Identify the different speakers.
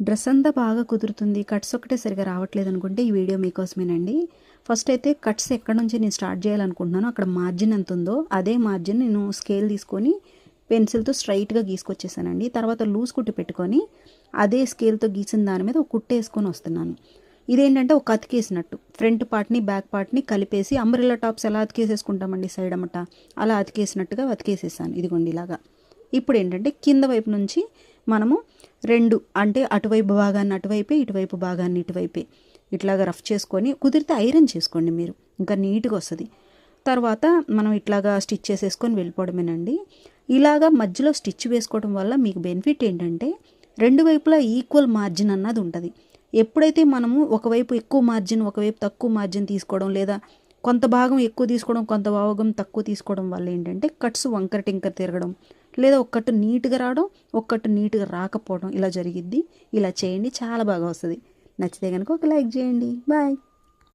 Speaker 1: Dress అంతా బాగా కుదురుతుంది. కట్స్ ఒకటే సరిగా రావట్లేదు అనుకుంటే ఈ వీడియో మీకోసమేనండి. ఫస్ట్ అయితే కట్స్ ఎక్కడి నుంచి నేను స్టార్ట్ చేయాలనుకుంటున్నానో అక్కడ మార్జిన్ ఎంత ఉందో అదే మార్జిన్ నేను స్కేల్ తీసుకొని పెన్సిల్తో స్ట్రైట్గా గీసుకొచ్చేసానండి. తర్వాత లూజ్ కుట్టి పెట్టుకొని అదే స్కేల్తో గీసిన దాని మీద ఒక కుట్టు వేసుకొని వస్తున్నాను. ఇదేంటంటే ఒక అతికేసినట్టు. ఫ్రంట్ పార్ట్ని బ్యాక్ పార్ట్ని కలిపేసి అంబ్రెల్లా టాప్స్ ఎలా అతికేసేసుకుంటామండి సైడ్ అమ్మట? అలా అతికేసినట్టుగా అతికేసేసాను. ఇదిగోండి ఇలాగా. ఇప్పుడు ఏంటంటే కింద వైపు నుంచి మనము రెండు అంటే అటువైపు భాగాన్ని అటువైపే ఇటువైపు భాగాన్ని ఇటువైపే. ఇట్లాగా రఫ్ చేసుకొని కుదిరితే ఐరన్ చేసుకోండి మీరు. ఇంకా నీట్గా వస్తుంది. తర్వాత మనం ఇట్లాగా స్టిచ్ చేసేసుకొని వెళ్ళిపోవడమేనండి. ఇలాగా మధ్యలో స్టిచ్ వేసుకోవడం వల్ల మీకు బెనిఫిట్ ఏంటంటే రెండు వైపులా ఈక్వల్ మార్జిన్ అన్నది ఉంటుంది. ఎప్పుడైతే మనము ఒకవైపు ఎక్కువ మార్జిన్ ఒకవైపు తక్కువ మార్జిన్ తీసుకోవడం లేదా కొంత భాగం ఎక్కువ తీసుకోవడం కొంత భాగం తక్కువ తీసుకోవడం వల్ల ఏంటంటే కట్స్ వంకర టింకర్ తిరగడం లేదా ఒక్కట్టు నీట్గా రావడం ఒక్కట్టు నీట్గా రాకపోవడం ఇలా జరిగిద్ది. ఇలా చేయండి చాలా బాగా వస్తుంది. నచ్చితే కనుక ఒక లైక్ చేయండి. బాయ్.